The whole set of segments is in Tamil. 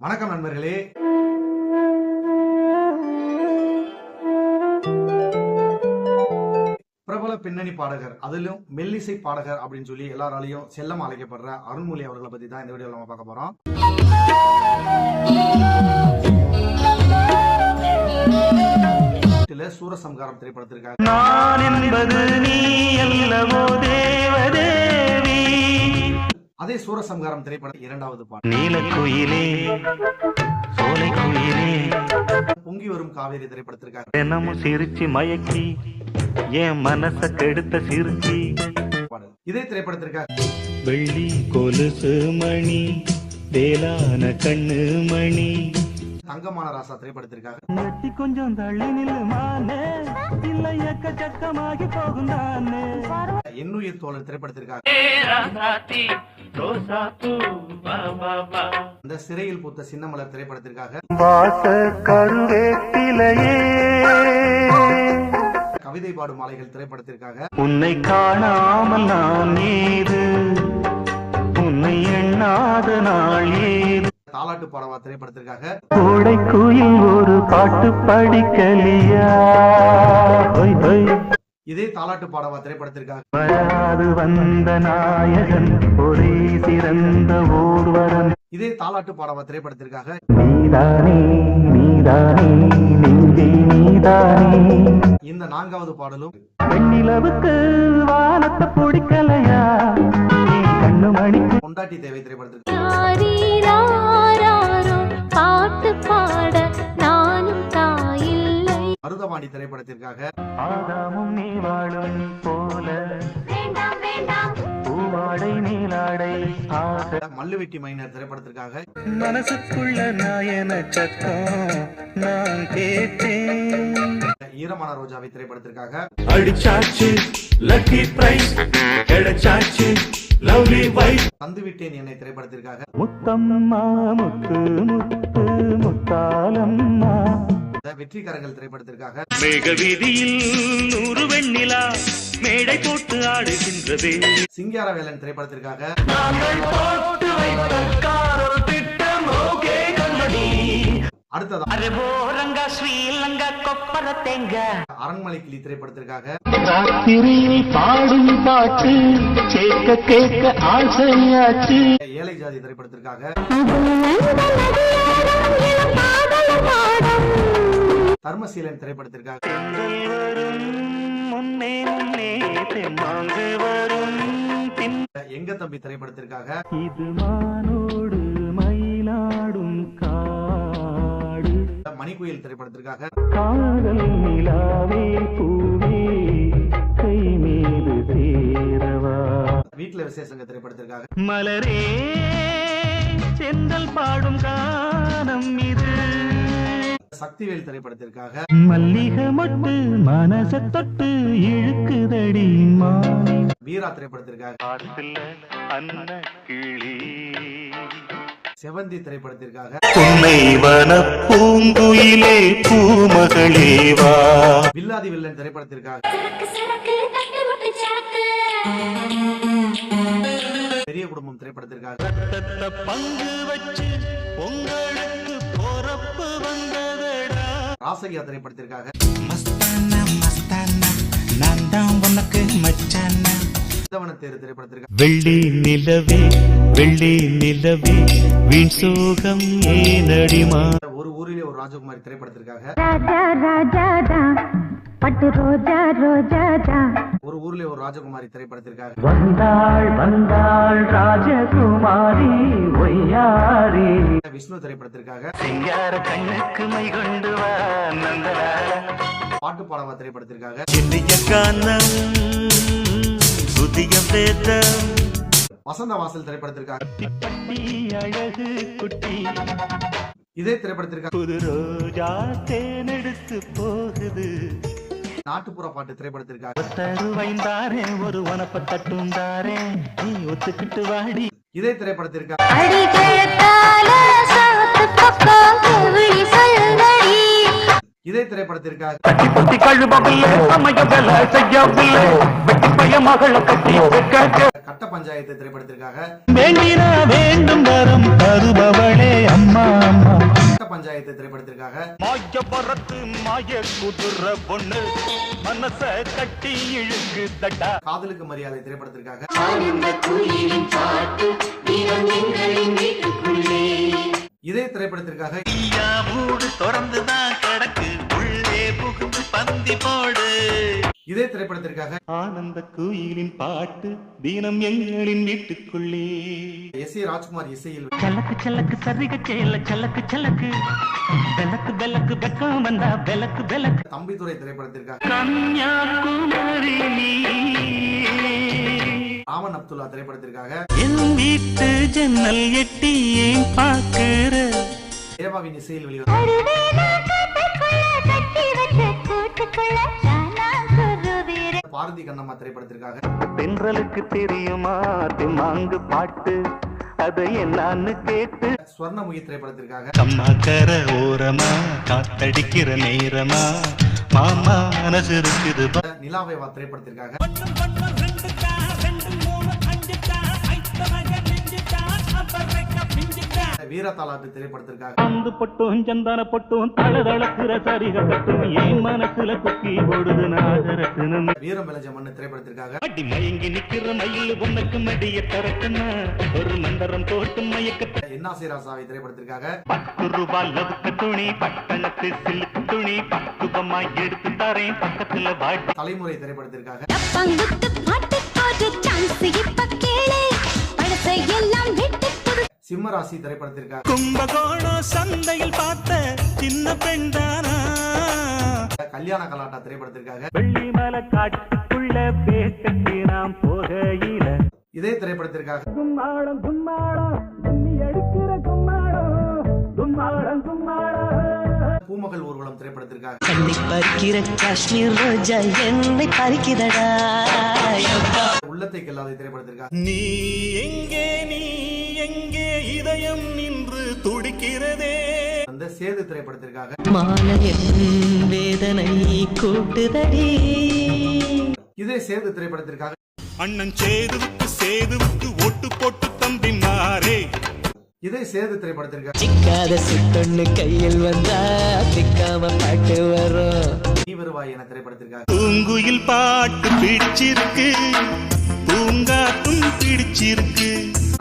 வணக்கம் நண்பர்களே. பிரபல பின்னணி பாடகர் அதிலும் மெல்லிசை பாடகர் அப்படின்னு சொல்லி எல்லாராலையும் செல்லம் அழைக்கப்படுற அருண்மொழி அவர்களை பத்தி தான் இந்த வீடியோல நம்ம பார்க்க போறோம். சூரசம்காரம் திரைப்படத்திற்காக நான் என்பது நீ அல்லவோ தேவதே. அதே சூரசம்காரம் திரைப்படம் இரண்டாவது பாடல் நீலக்குயிலே சோலை குயிலே பொங்கி வரும் காவேரி திரைப்படத்திற்காக. தினமும் சிரிச்சு மயக்கி என் மனச கெடுத்த சிரிச்சி. பாடல். இதே திரைப்படத்திற்காக. வெள்ளி கொலுசு மணி வேளான கண்ணு மணி. தங்கமான ராசா திரைப்படத்திற்காக. நெட்டி கொஞ்சம் தள்ளி நில்லுமானே இல்ல எக்கச்சக்கமாகி போகும் எண்ணுயிர் தோழர் திரைப்படத்திற்காக. அந்த சிறையில் பூத்த சின்னமலர் திரைப்படத்திற்காக வாச கருவேப்பிலையே கவிதை பாடும் மாலைகள் திரைப்படத்திற்காக உன்னை காணாமல் நான் ஏது? உன்னை எண்ணாத நாள் ஏது? தாலாட்டு பாடவா திரைப்படத்திற்காக கோடை குயில் ஒரு பாட்டு படிக்கலியா. இதே தாலாட்டு பாடவா திரைப்படத்திற்காக. வராது வந்த நாயகன் ஒரே சிறந்த ஓர்வரன் இதே தாலாட்டு பாடவா திரைப்படத்திற்காக. இந்த நான்காவது பாடலும். வெண்ணிலவுக்கு வானத்தை பிடிக்கலையா? கொண்டாட்டி தேவை திரைப்படத்திற்கு. ஆசை. மல்லுவெட்டி மைனர் திரைப்படத்திற்காக. மனசுக்குள்ள நாயன சத்தம் நான் கேட்டேன். ஈரமான ரோஜாவை திரைப்படத்திற்காக. அடிச்சாச்சு லக்கி பிரைஸ் கிடைச்சாச்சு லவ்லி வைஃப் தந்து விட்டேன் என்னை திரைப்படத்திற்காக. முத்தம்மா முத்து முத்து முத்தாலம்மா இந்த வெற்றிக்காரர்கள் திரைப்படத்திற்காக. மேக வீதியில் நூறு வெண்ணிலா மேடை போட்டு ஆடுகின்றதே. சிங்காரவேலன் திரைப்படத்திற்காக. அடுத்ததா? அரபோரங்க ஸ்ரீலங்கா கொப்பர தேங்க. அரண்மனை கிளி திரைப்படத்திற்காக. ராத்திரியில் பாடும் பாட்டு கேட்க கேட்க ஆசையாச்சு. ஏழை ஜாதி திரைப்படத்திற்காக. தர்மசீலன் திரைப்படத்திற்காக. எங்க தம்பி திரைப்படத்திற்காக. இது மானோடு மணிக்குயில் திரைப்படத்திற்காக வீட்டுல விசேஷங்க திரைப்படத்திற்காக. மலரே செந்தல் பாடும் கானம் இது. சக்திவேல் திரைப்படத்திற்காக. மல்லிகை மொட்டு மனச தொட்டு இழுக்குதடி வீரா திரைப்படத்திற்காக. காத்துல அன்ன கிளி. செவந்தி திரைப்படத்திற்காக உன்னை பூங்குயிலே பூமகளே வா. வில்லாதி வில்லன் திரைப்படத்திற்காக பெரிய குடும்பம் திரைப்படத்திற்காக தத்த பங்கு வச்சு உங்களுக்கு பொறப்பு வந்ததடா. ராசகியா திரைப்படத்திற்காக மஸ்தானா மஸ்தானா நான் தான் உனக்கு மச்சானா. சித்தவனத்தேரு திரைப்படத்திற்காக வெள்ளி நிலவே வெள்ளி நிலவே வீண் சோகம் ஏனடிமா ஒரு ஊரிலே ஒரு ராஜகுமாரி திரைப்படத்திற்காக ராஜா ராஜாடா பட்டு ரோஜா ரோஜாடா ஒரு ஊரிலே ஒரு ராஜகுமாரி திரைப்படத்திற்காக வந்தாள் வந்தாள் ராஜகுமாரி ஒய்யாரி. விஷ்ணு திரைப்படத்திற்காக சிங்கார கண்ணுக்கு மை கொண்டு வா பாட்டு பாடவா திரைப்படத்திற்காக புதிய வேதம் வசந்த வாசல் திரைப்படத்திற்காக பட்டி அழகு குட்டி. இதே திரைப்படத்திற்காக புது ரோஜா தேனெடுத்து போகுது. நாட்டுப்புற பாட்டு திரைப்படத்திற்காக ஒரு உனப்ப தட்டுந்தாரே. நீ ஒத்துக்கிட்டு வாடி. இதே திரைப்படத்திற்காக இதே திரைப்படத்திற்காக கட்டி பஞ்சாயத்து திரைப்படத்திற்காக வேண்டினா வேண்டும் வரம் தருபவளே அம்மா அம்மா. கட்ட பஞ்சாயத்து திரைப்படத்திற்காக மாய பரத்து மாய குதிர பொண்ணு மனச கட்டி இழுக்கு தட்டா காதலுக்கு மரியாதை திரைப்படத்திற்காக இதே திரைப்படத்திற்காக மூடு திறந்துதான் கிடக்கு. உள்ளே புகுந்து பந்தி போடு. இதே திரைப்படத்திற்காக ஆனந்த குயிலின் பாட்டு தினம் எங்களின் வீட்டுக்குள்ளே. எஸ் ஏ ராஜ்குமார் இசையில் சலக்கு சலக்கு சரிக செயல சலக்கு சலக்கு பெலக்கு பெலக்கு வெக்கம் வந்தா பெலக்கு பெலக்கு தம்பிதுரை திரைப்படத்திற்காக கன்யாகுமரி நீ. ராமன் அப்துல்லா திரைப்படத்திற்காக என் வீட்டு ஜன்னல் எட்டி ஏன் பாக்குற தேவாவின் இசையில் வெளிவந்த பாரதி கண்ணம்மா திரைப்படத்திற்காக. தென்றலுக்கு தெரியுமா? திமாங்கு பாட்டு. அது என்னன்னு கேட்டு. ஸ்வர்ணமுகி திரைப்படத்திற்காக. அம்மா கர ஓரமா காத்தடிக்கிற நேரமா? மாமா மனசு இருக்குது. நிலாவை வா திரைப்படத்திற்காக. வீரத்தாலாட்டு திரைப்படத்திற்காக. அந்து பொட்டும் சந்தான பொட்டும் தளதளக்குற சரிக கட்டும் என் மனசுல குக்கி போடுது நாகரத்தினம் வீரம் விளைஞ்ச மண்ணு திரைப்படத்திற்காக. அடி மயங்கி நிக்கிற மயில் உனக்கு மடிய தரக்குன்னா ஒரு மந்தரம் போட்டு மயக்க என்னாசி ராசாவை திரைப்படத்திற்காக. பத்து ரூபாய் லவுக்க துணி பட்டணத்து சில்க் துணி பக்குவமா எடுத்து தரேன் பக்கத்துல வாட்டி தலைமுறை திரைப்படத்திற்காக. சிம்மராசி திரைப்படத்திற்காக. கும்பகோணம் சந்தையில் பார்த்த சின்ன பெண் தானா? கல்யாண கலாட்டா திரைப்படத்திற்காக. வெள்ளிமலை காட்டுக்குள்ள பேக்கத்து நாம் போகையில. இதே திரைப்படத்திற்காக. கும்மாளம் கும்மாளம் கும்மி அடிக்கிற கும்மாளம். கும்மாளம் கும்மாளம். பூமகள் ஊர்வலம் திரைப்படத்திற்காக. உள்ளத்தை கெல்லாத திரைப்படத்திற்காக. நீ எங்கே நீ எங்கே இதயம் நின்று துடிக்கிறதே? அந்த சேது திரைப்படத்திற்காக. மாலையின் வேதனை கூட்டுதடி. இதே சேது திரைப்படத்திற்காக. அண்ணன் சேதுவுக்கு சேதுவுக்கு ஒட்டு போட்டு தம்பி மாறே. இதே சேது திரைப்படத்திற்காக சிக்காத சித்தொன்னு கையில் வந்தா சிக்காம பாட்டு வரும். நீ வருவாய் என திரைப்படத்திற்காக. பூங்குயில் பாட்டு பிடிச்சிருக்கு பூங்காத்தும் பிடிச்சிருக்கு.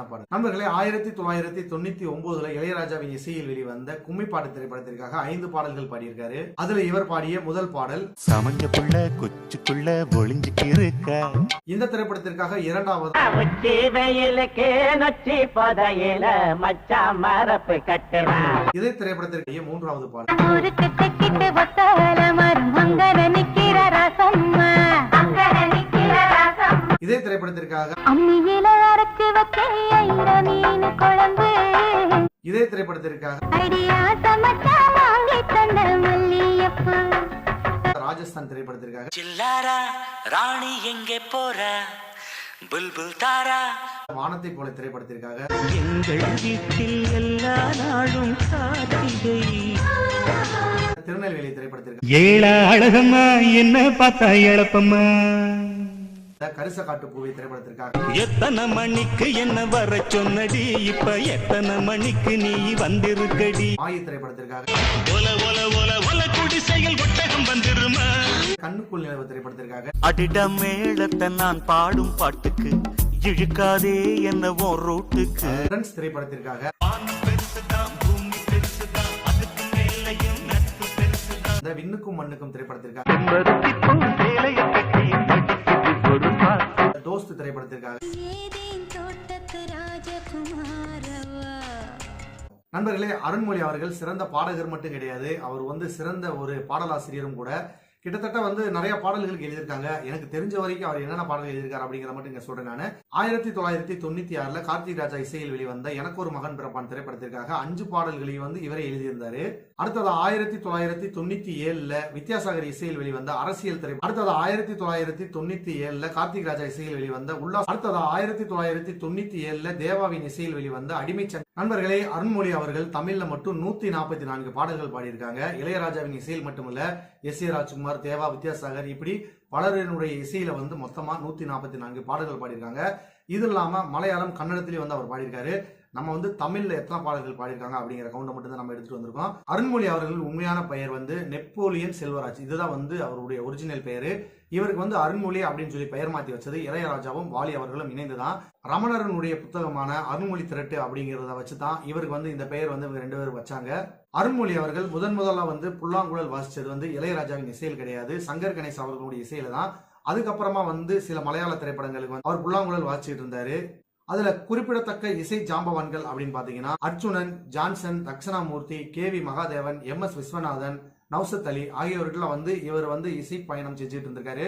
பாடல். நண்பர்களே ஆயிரத்தி தொள்ளாயிரத்தி தொண்ணூத்தி ஒன்பதுல இளையராஜாவின் இசையில் வெளிவந்த கும்மிப்பாட்டு திரைப்படத்திற்காக ஐந்து பாடல்கள் பாடியிருக்காரு. அதுல இவர் பாடிய முதல் பாடல் சமஞ்ச புள்ள கொச்சுக்குள்ள ஒளிஞ்சுக்கிருக்கா. இந்த திரைப்படத்திற்காக இரண்டாவது இதே திரைப்படத்திற்கு மூன்றாவது பாடல். இதே திரைப்படத்திற்காக இதே திரைப்படத்திற்காக ஐடியா சமச்சா திரைப்படத்திற்காக சில்லாரா ராணி எங்கே போற? புல்புல் தாரா. வானத்தை போல திரைப்படத்திற்காக எங்கள் வீட்டில் எல்லா நாளும் கார்த்திகை. திருநெல்வேலி திரைப்படத்திற்காக ஏழ அழகம்மா என்ன பார்த்தா எழப்பம்மா கரிச காட்டு பூவை திரைப்படத்திற்காக எத்தனை மணிக்கு என்ன வர சொன்னடி? இப்ப எத்தனை மணிக்கு நீ வந்திருக்கடி? மாயி திரைப்படத்திற்காக ஒல ஒல ஒல ஒல குடிசையில் ஒட்டகம் வந்துருமா? கண்ணுக்குள் நிலவு திரைப்படத்திற்காக. அடிட மேளத்தை நான் பாடும் பாட்டுக்கு இழுக்காதே என்னவோ ரூட்டுக்கு. ஃப்ரெண்ட்ஸ் திரைப்படத்திற்காக. இந்த விண்ணுக்கும் மண்ணுக்கும் திரைப்படத்திற்காக. தோஸ்து திரைப்படத்திற்காக. நண்பர்களே அருண்மொழி அவர்கள் சிறந்த பாடகர் மட்டும் கிடையாது. அவர் வந்து சிறந்த ஒரு பாடலாசிரியரும் கூட. கிட்டத்தட்ட வந்து நிறைய பாடல்களுக்கு எழுதியிருக்காங்க. எனக்கு தெரிஞ்ச வரைக்கும் அவர் என்னென்ன பாடல்கள் எழுதியிருக்காரு அப்படிங்கிற மட்டும் இங்க சொல்றேன் நான். ஆயிரத்தி தொள்ளாயிரத்தி தொண்ணூத்தி ஆறுல கார்த்திக் ராஜா இசையில் வெளிவந்த எனக்கு ஒரு மகன் பிறப்பான் திரைப்படத்திற்காக அஞ்சு பாடல்களையும் வந்து இவரே எழுதியிருந்தாரு. அடுத்தது ஆயிரத்தி தொள்ளாயிரத்தி தொண்ணூத்தி ஏழுல வித்யாசாகர் இசையில் வெளிவந்த அரசியல் திரை அடுத்தது ஆயிரத்தி தொள்ளாயிரத்தி தொண்ணூத்தி ஏழுல கார்த்திக் ராஜா இசையில் வெளிவந்த உல்லாஸ் அடுத்தது ஆயிரத்தி தொள்ளாயிரத்தி தொண்ணூத்தி ஏழுல தேவாவின் இசையில் வெளிவந்த அடிமை நண்பர்களே அருண்மொழி அவர்கள் தமிழ்ல மட்டும் நூத்தி நாற்பத்தி நான்கு பாடல்கள் பாடியிருக்காங்க. இளையராஜாவின் இசையில் மட்டுமல்ல எஸ் ஏ ராஜ்குமார் வித்யாசாகர் தேவா வித்யாசாகர். இப்படி பலரினுடைய இசையில வந்து மொத்தமா நூத்தி நாற்பத்தி நான்கு பாடல்கள் பாடியிருக்காங்க. இது இல்லாம மலையாளம் கன்னடத்திலேயே வந்து அவர் பாடியிருக்காரு. நம்ம வந்து தமிழ்ல எத்தனை பாடல்கள் பாடியிருக்காங்க அப்படிங்கிற கவுண்டை மட்டும் தான் நம்ம எடுத்துட்டு வந்திருக்கோம். அருண்மொழி அவர்கள் உண்மையான பெயர் வந்து நெப்போலியன் செல்வராஜ். இதுதான் வந்து அவருடைய ஒரிஜினல் பெயரு. இவருக்கு வந்து அருண்மொழி அப்படின்னு சொல்லி பெயர் மாற்றி வச்சது இளையராஜாவும் வாலி அவர்களும் இணைந்துதான். ரமணரனுடைய புத்தகமான அருண்மொழி திரட்டு அப்படிங்கிறத வச்சு தான் இவருக்கு வந்து இந்த பெயர் வந்து இவங்க ரெண்டு பேரும் வச்சாங்க. அருண்மொழி அவர்கள் முதன் முதலாக வந்து புல்லாங்குழல் வாசிச்சது வந்து இளையராஜாவின் இசையில் கிடையாது. சங்கர் கணேஷ் அவர்களுடைய இசையில தான். அதுக்கப்புறமா வந்து சில மலையாள திரைப்படங்களுக்கு வந்து அவர் புல்லாங்குழல் வாசிச்சுட்டு இருந்தாரு. அதுல குறிப்பிடத்தக்க இசை ஜாம்பவான்கள் அப்படின்னு பாத்தீங்கன்னா Arjunan Johnson Dakshinamoorthy K V Mahadevan M S Viswanathan Naushad Ali ஆகியோர்கிட்ட வந்து இவர் வந்து இசை பயணம் செஞ்சுட்டு இருந்திருக்காரு.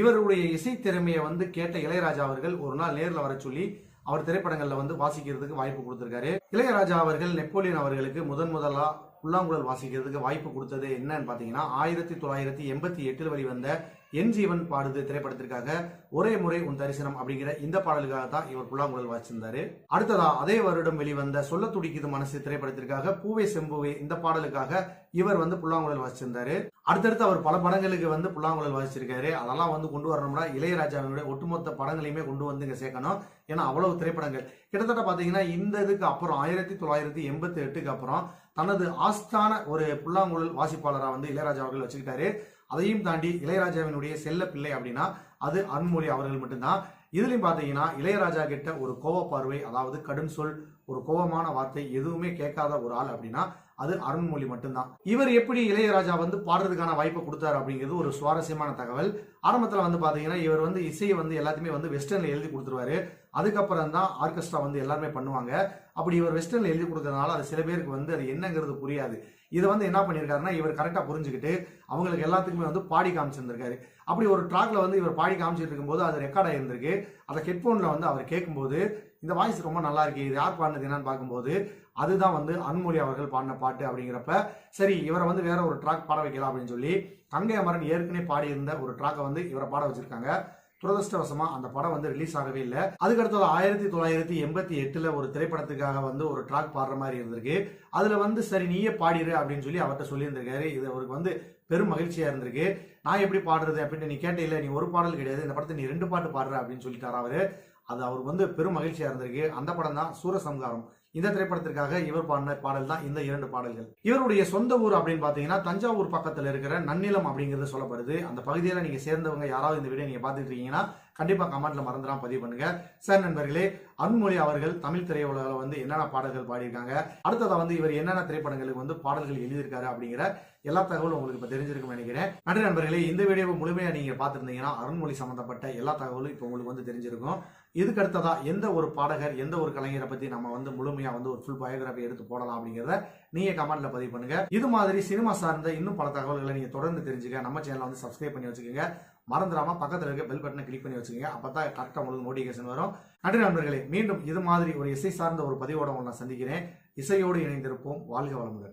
இவருடைய இசை திறமையை வந்து கேட்ட இளையராஜா அவர்கள் ஒரு நாள் நேர்ல வர சொல்லி அவர் திரைப்படங்கள்ல வந்து வாசிக்கிறதுக்கு வாய்ப்பு கொடுத்திருக்காரு. இளையராஜா அவர்கள் நெப்போலியன் அவர்களுக்கு முதன் முதலா புல்லாங்குழல் வாசிக்கிறதுக்கு வாய்ப்பு கொடுத்தது என்னன்னு பாத்தீங்கன்னா ஆயிரத்தி தொள்ளாயிரத்தி எண்பத்தி எட்டில் வெளிவந்த என் ஜீவன் பாடுது திரைப்படத்திற்காக ஒரே முறை உன் தரிசனம் அப்படிங்கிற இந்த பாடலுக்காக தான் இவர் புல்லாங்குழல் வாசிச்சிருந்தாரு. அடுத்ததா அதே வருடம் வெளிவந்த சொல்ல துடிக்குது மனசு திரைப்படத்திற்காக பூவே செம்புவே இந்த பாடலுக்காக இவர் வந்து புல்லாங்குழல் வாசிச்சிருந்தாரு. அடுத்தடுத்து அவர் பல படங்களுக்கு வந்து புல்லாங்குழல் வாசிச்சிருக்காரு. அதெல்லாம் வந்து கொண்டு வரணும்னா இளையராஜாவினுடைய ஒட்டுமொத்த படங்களையுமே கொண்டு வந்து இங்க சேர்க்கணும். ஏன்னா அவ்வளவு திரைப்படங்கள். கிட்டத்தட்ட பாத்தீங்கன்னா இந்த இதுக்கு அப்புறம் ஆயிரத்தி தொள்ளாயிரத்தி எண்பத்தி எட்டுக்கு அப்புறம் தனது ஆஸ்தான ஒரு புல்லாங்குழல் வாசிப்பாளராக வந்து இளையராஜா அவர்கள் வச்சுக்கிட்டாரு அதையும் தாண்டி இளையராஜாவினுடைய செல்ல பிள்ளை அப்படின்னா அது அருண்மொழி அவர்கள் மட்டும்தான். இதுலயும் பாத்தீங்கன்னா இளையராஜா கிட்ட ஒரு கோவ பார்வை அதாவது கடும் சொல் ஒரு கோபமான வார்த்தை எதுவுமே கேட்காத ஒரு ஆள் அப்படின்னா அது அருண்மொழி மட்டும்தான். இவர் எப்படி இளையராஜா வந்து பாடுறதுக்கான வாய்ப்பை கொடுத்தாரு அப்படிங்கிறது ஒரு சுவாரஸ்யமான தகவல். ஆரம்பத்தில் வந்து பார்த்தீங்கன்னா இவர் வந்து இசையை வந்து எல்லாத்தையுமே வந்து வெஸ்டர்னில் எழுதி கொடுத்துருவாரு. அதுக்கப்புறம் தான் ஆர்கெஸ்ட்ரா வந்து எல்லாருமே பண்ணுவாங்க. அப்படி இவர் வெஸ்டர்னில் எழுதி கொடுக்கறதுனால அது சில பேருக்கு வந்து அது என்னங்கிறது புரியாது. இதை வந்து என்ன பண்ணியிருக்காருன்னா இவர் கரெக்டாக புரிஞ்சுக்கிட்டு அவங்களுக்கு எல்லாத்துக்குமே வந்து பாடி காமிச்சிருந்திருக்காரு. அப்படி ஒரு ட்ராக்ல வந்து இவர் பாடி காமிச்சிட்டு இருக்கும்போது அது ரெக்கார்ட் ஆகியிருந்திருக்கு அதை ஹெட்ஃபோனில் வந்து அவர் கேட்கும்போது இந்த வாய்ஸ் ரொம்ப நல்லா இருக்கு இது யார் பாடினது என்னன்னு பார்க்கும்போது அதுதான் வந்து அன்மொழி அவர்கள் பாடின பாட்டு அப்படிங்கிறப்ப சரி இவரை வந்து வேற ஒரு ட்ராக் பாட வைக்கலாம் அப்படின்னு சொல்லி கங்கை அமரன் ஏற்கனவே பாடியிருந்த ஒரு ட்ராக்கை வந்து இவரை பாட வச்சிருக்காங்க. துரதிருஷ்டவசமா அந்த படம் வந்து ரிலீஸ் ஆகவே இல்லை. அதுக்கடுத்தது ஆயிரத்தி தொள்ளாயிரத்தி எண்பத்தி எட்டுல ஒரு திரைப்படத்துக்காக வந்து ஒரு ட்ராக் பாடுற மாதிரி இருந்திருக்கு. அதுல வந்து சரி நீயே பாடிடு அப்படின்னு சொல்லி அவர்கிட்ட சொல்லியிருந்திருக்காரு. இது அவருக்கு வந்து பெரும் மகிழ்ச்சியா இருந்திருக்கு. நான் எப்படி பாடுறது அப்படின்னு நீ கேட்ட இல்லை நீ ஒரு பாடல் கிடையாது. இந்த படத்தை நீ ரெண்டு பாட்டு பாடுற அப்படின்னு சொல்லிட்டாரு அவரு. அது அவருக்கு வந்து பெரும் மகிழ்ச்சியா இருந்திருக்கு. அந்த படம் தான் சூரசம்காரம் இந்த திரைப்படத்திற்காக இவர் பாடின பாடல் தான் இந்த இரண்டு பாடல்கள். இவருடைய சொந்த ஊர் அப்படின்னு பாத்தீங்கன்னா தஞ்சாவூர் பக்கத்துல இருக்கிற நன்னிலம் அப்படிங்கிறது சொல்லப்படுது. அந்த பகுதியில நீங்க சேர்ந்தவங்க யாராவது இந்த வீடியோ நீங்க பாத்துட்டு இருக்கீங்கன்னா கண்டிப்பா கமெண்ட்ல மறந்துடாம பதிவு பண்ணுங்க. சார் நண்பர்களே அருண்மொழி அவர்கள் தமிழ் திரையுலகில் வந்து என்னென்ன பாடல்கள் பாடியிருக்காங்க? அடுத்ததாக வந்து இவர் என்னென்ன திரைப்படங்களுக்கு வந்து பாடல்கள் எழுதியிருக்காரு அப்படிங்கிற எல்லா தகவலும் உங்களுக்கு இப்போ தெரிஞ்சிருக்கும்னு நினைக்கிறேன். நன்றி நண்பர்களே இந்த வீடியோவை முழுமையாக நீங்கள் பார்த்துருந்தீங்கன்னா அருண்மொழி சம்மந்தப்பட்ட எல்லா தகவலும் இப்போ உங்களுக்கு வந்து தெரிஞ்சிருக்கும். இதுக்கு அடுத்ததா எந்த ஒரு பாடகர் எந்த ஒரு கலைஞரை பற்றி நம்ம வந்து முழுமையாக வந்து ஒரு ஃபுல் பயோகிராஃபி எடுத்து போடலாம் அப்படிங்கிறத நீங்கள் கமெண்ட்டில் பதிவு பண்ணுங்கள் இது மாதிரி சினிமா சார்ந்த இன்னும் பல தகவல்களை நீங்கள் தொடர்ந்து தெரிஞ்சுக்க நம்ம சேனலை வந்து சப்ஸ்கிரைப் பண்ணி வச்சுக்கோங்க. மறந்துடாம பக்கத்தில் இருக்க பெல் பட்டனை கிளிக் பண்ணி வச்சுக்கோங்க. அப்பதான் கரெக்டாக உங்களுக்கு நோட்டிஃபிகேஷன் வரும். நன்றி நண்பர்களே மீண்டும் இது மாதிரி ஒரு இசை சார்ந்த ஒரு பதிவோட உங்களை நான் சந்திக்கிறேன். இசையோடு இணைந்திருப்போம். வாழ்க வளமுடன்.